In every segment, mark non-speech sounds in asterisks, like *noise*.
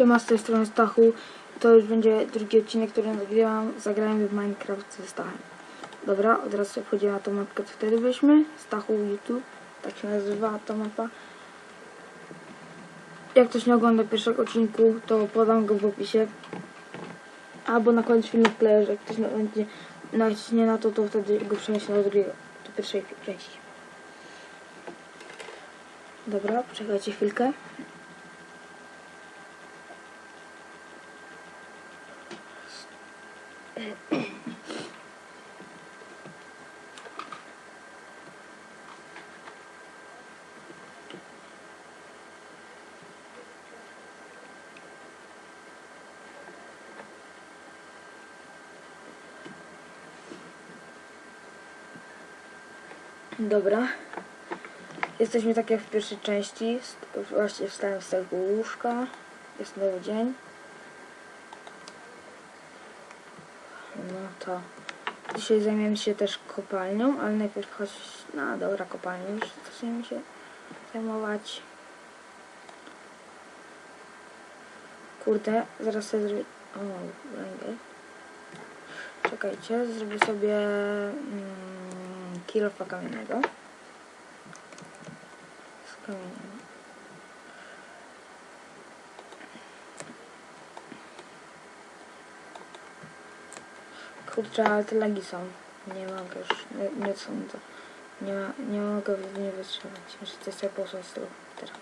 Siema, z tej strony Stachu. To już będzie drugi odcinek, który nagrywam. Zagrałem w Minecraft ze Stachem. Dobra, od razu wchodzimy na tą mapkę, co wtedy byliśmy. Stachu YouTube, tak się nazywa ta mapa. Jak ktoś nie ogląda pierwszego odcinku, to podam go w opisie. Albo na koniec filmu wkleję, że jak ktoś będzie naciśnie na to, to wtedy go przeniesie do drugiego, do pierwszej części. Dobra, poczekajcie chwilkę. Dobra. Jesteśmy tak jak w pierwszej części. Właśnie wstałem z tego łóżka. Jest nowy dzień. No to dzisiaj zajmiemy się też kopalnią, ale najpierw chodź... No dobra, kopalnią już zaczniemy się zajmować. Kurde, zaraz sobie zrobię... O, węgiel. Czekajcie, zrobię sobie mm, kilofa kamiennego. Z kamieniem. Kurczę, ale te lagi są. Nie mogę już, nie, nie sądzę. Nie, ma, nie mogę nie wytrzymać. Muszę coś sobie posłać z tego komputera.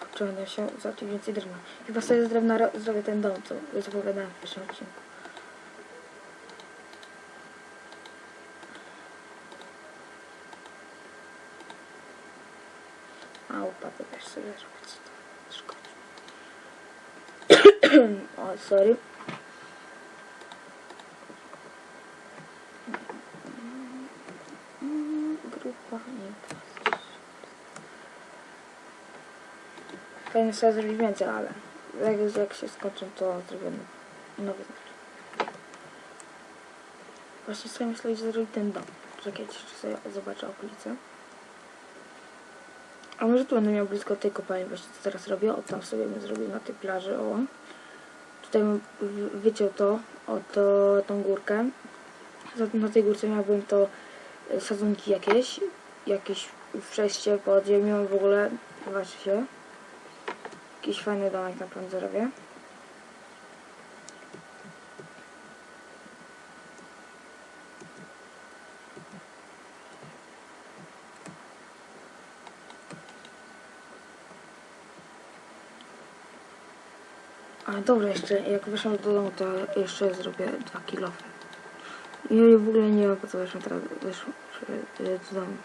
Kurczę, będę się zacząć więcej drewna. Chyba sobie z drewna ro- zrobię ten dom, co zapowiadałem w pierwszym odcinku. A łopatę też sobie zrobić. To szkodzi. *clears throat* o, sorry. Grupa nie Fajnie sobie zrobić więcej, ale jak, jak się skończą, to zrobię nowy znaczek. Właśnie sobie myślę, że zrobić ten dom. Czekajcie, jeszcze sobie zobaczę okolice. A może tu będę miał blisko tej kopalni, właśnie co teraz robię. O, tam sobie bym zrobił na tej plaży, o. Tutaj wyciął to, o to, tą górkę. Na tej górce miałbym to e, sadzonki jakieś, jakieś przejście pod ziemią w ogóle, zobaczcie. Jakiś fajny domek na pewno zrobię. Dobra, jeszcze jak wyszłam do domu, to jeszcze zrobię dwa kilofy. I w ogóle nie wiem po co wyszłam teraz wyszłam y, do domu.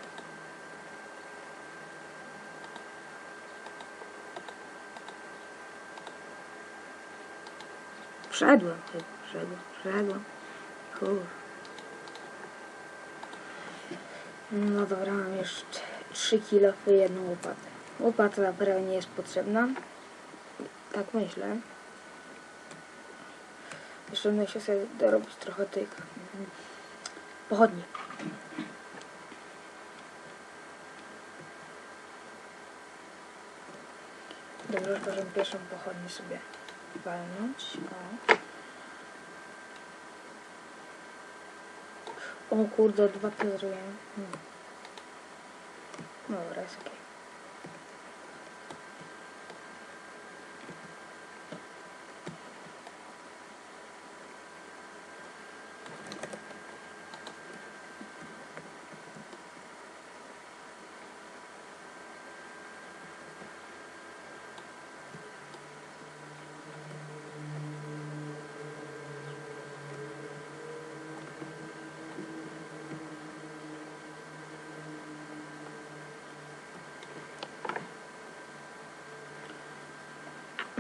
Wszedłem, wszedłem, wszedłem. Kur. No dobra, mam jeszcze 3 kilofy i jedną łopatę. Łopata naprawdę nie jest potrzebna. Tak myślę. Jeszcze będę się sobie dorobić trochę tych mm, pochodni. Dobrze, że możemy pierwszą pochodnię sobie walnąć. O, o kurde, dwa te zrobiłem. Hmm. Dobra, jest okej.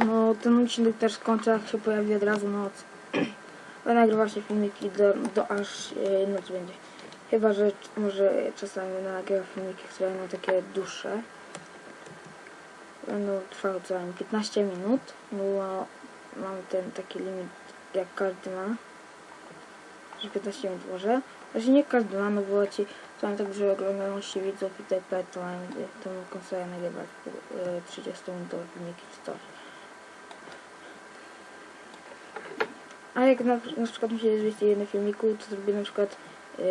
No, ten odcinek też skończę, jak się pojawi od razu noc. *clears throat* Będę nagrywał się filmiki do, do aż e, noc będzie. Chyba, że może czasami będę nagrywał filmiki, które będą takie dłuższe. Będą trwały co najmniej 15 minut, bo mam ten taki limit, jak każdy ma. Że 15 minut może. Znaczy nie każdy ma, no bo ci Pamiętam, że oglądalności widzów itp. to mam tą konsolę nagrywać e, 30 minutowe filmiki czy coś. A jak na, na przykład mi się zmieści jeden filmiku, to zrobię na przykład yy,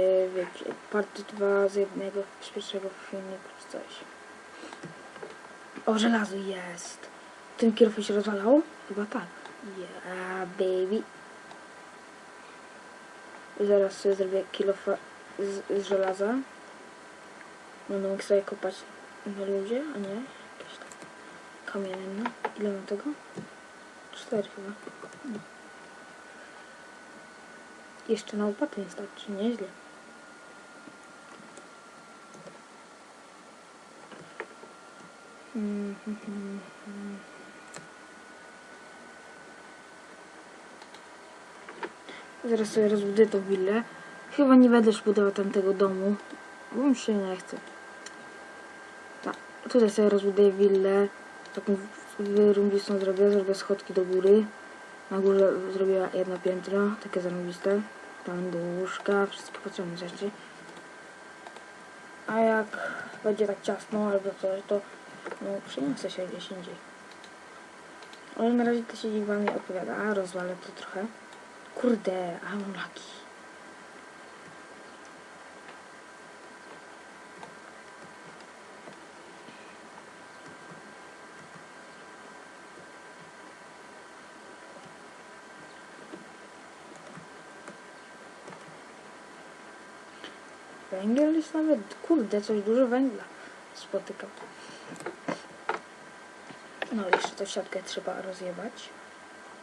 part 2 z jednego z pierwszego filmiku czy coś. O, żelazo jest! Ten kierowca się rozwalał? Chyba tak. Yeah, baby. Zaraz sobie zrobię kilofa z, z żelaza. Będę mógł sobie kopać na ludzie, a nie jakieś tam kamienne. Ile mam tego? Cztery chyba. No. Jeszcze na nie starczy, nieźle. Mhm, mhm, mhm. Zaraz sobie rozbuduję tą willę. Chyba nie będę już budował tamtego domu, bo mi się nie chce. Tak, tutaj sobie rozbuduję willę. Taką wyrąbistą zrobię, zrobię schodki do góry. Na górze zrobię jedno piętro, takie zarąbiste. Tam będą łóżka, wszystkie potrzebne rzeczy. A jak będzie tak ciasno albo coś, to no, przeniosę się gdzieś indziej. Ale na razie to siedzi wam nie odpowiada. A, rozwalę to trochę. Kurde, I'm lucky. Węgiel jest nawet, kurde, coś dużo węgla spotykam. No, jeszcze tą siatkę trzeba rozjebać.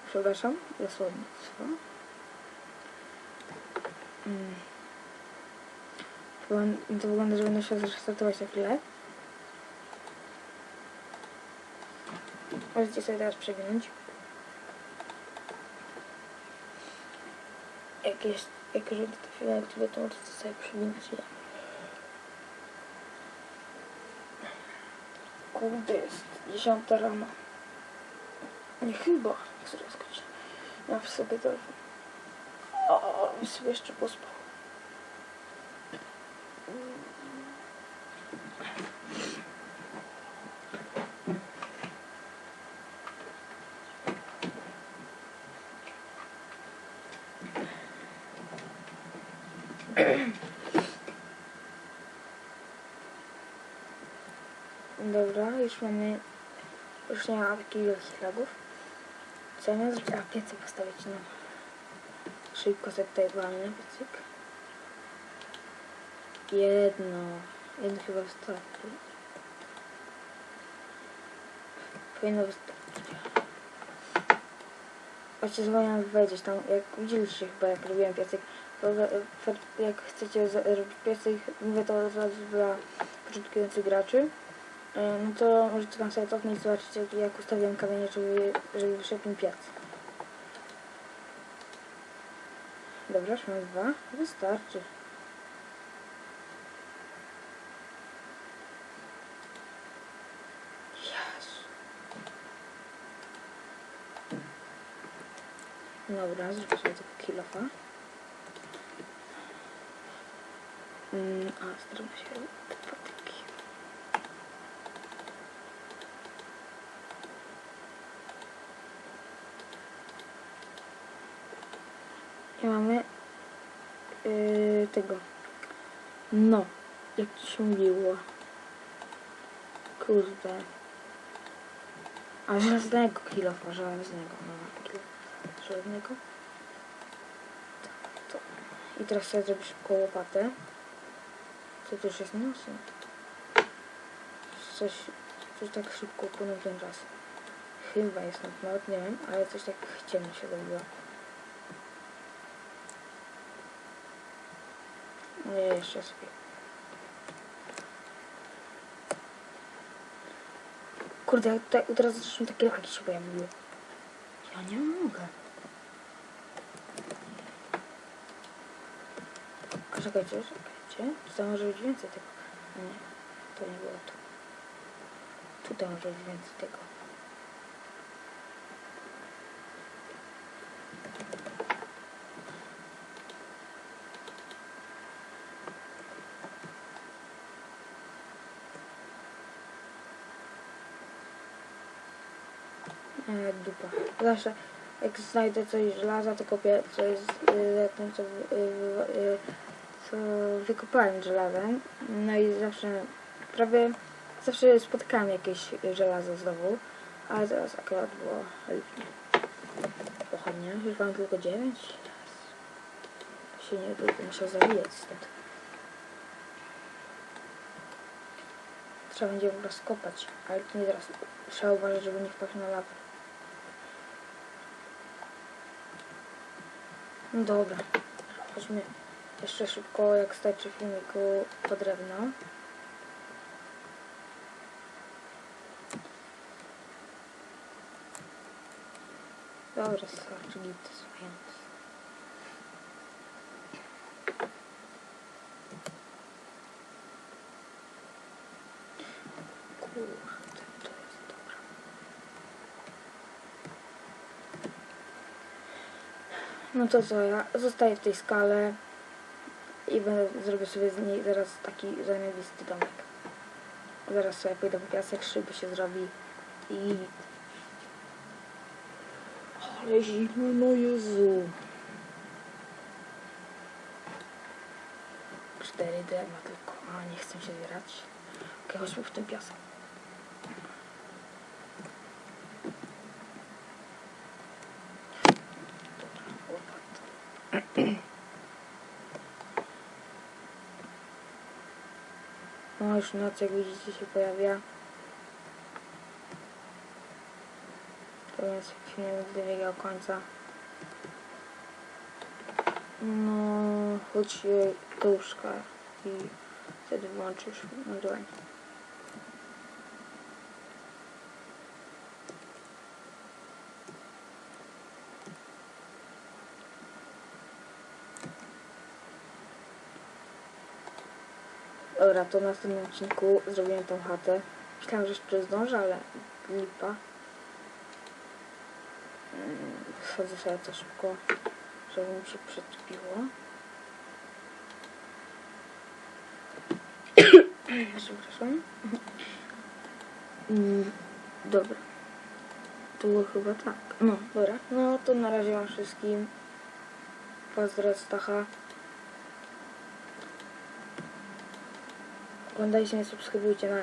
Przepraszam, za słownictwo. Mm. Wygląda- To wygląda, że będę się zrestartować na chwilę. Możecie sobie teraz przeginąć. Jak jest, jak będzie to chwilę, to możecie sobie przeginać. ile. Kurde, jest 10 rano. Nie chyba, jest godzina. Ja w sobie telefon. O, sobie jeszcze pospał. *clears throat* Dobra, już mamy już nie ma takich wielkich lagów. Co ja miałem zrobić? A, piecyk postawić, no. Szybko sobie tutaj walnę piecyk. Jedno. Jedno chyba wystarczy. Powinno wystarczyć. Właśnie zapomniałem powiedzieć tam, jak widzieliście chyba jak robiłem piecyk, jak chcecie robić piecyk, mówię to od razu dla początkujących graczy, E, No to możecie tam sobie cofnąć i zobaczyć jak, jak ustawiam kamienie, żeby, żeby wyszedł mi piec. Dobra, już mamy dwa. Wystarczy. Jezu. Dobra, zrobię sobie tego kilofa. Mm, a, zrobię się patyki. I mamy yy, tego. No, jak ci się mówiło. Kurde. A żelaznego kilofa, żelaznego. No, żelaznego. Tak, to. I teraz sobie zrobię szybko łopatę. Co to już jest nosem? Coś, coś tak szybko upłynął ten czas. Chyba jest noc, nawet nie wiem, ale coś tak ciemno się robiło. Nie, jeszcze sobie. Kurde, jak tutaj teraz zresztą takie laki się pojawiły. Ja nie mogę. A czekajcie, się, to może być więcej tego. Nie, to nie było tu. Tutaj może być więcej tego. E, dupa. Zawsze jak znajdę coś żelaza, to kopię coś z, z tym, co y, y, y, wykopałem żelazem. No i zawsze, prawie zawsze spotykałem jakieś żelazo znowu, ale teraz akurat było lipnie. Pochodnie, już mam tylko 9. Się nie będę musiał zawijać stąd. Trzeba będzie rozkopać, ale to nie teraz. Trzeba uważać, żeby nie wpaść na lawę. No dobra, chodźmy jeszcze szybko, jak starczy filmiku, po drewno. Dobra, starczy git, dobra. No to co, ja zostaję w tej skale i będę, zrobię sobie z niej zaraz taki zajebisty domek. Zaraz sobie pójdę po piasek, szyby się zrobi i... Ale zimno, no Jezu. Cztery drewna tylko, a nie chcę się zbierać. Okej, chodźmy w ten piasek. Już noc jak widzicie się pojawia. To więc nie dobiegał końca. No, chodź do łóżka i wtedy włączysz nagrywanie. Dobra, to w następnym odcinku zrobiłem tą chatę. Myślałem, że jeszcze zdążę, ale lipa. Mm, Wsadzę sobie to szybko, żeby mi się przetupiło. *coughs* Przepraszam. Mm, Dobra. To było chyba tak. No, dobra. No to na razie wam wszystkim. Pozdro od Stacha. Oglądajcie mnie, subskrybujcie na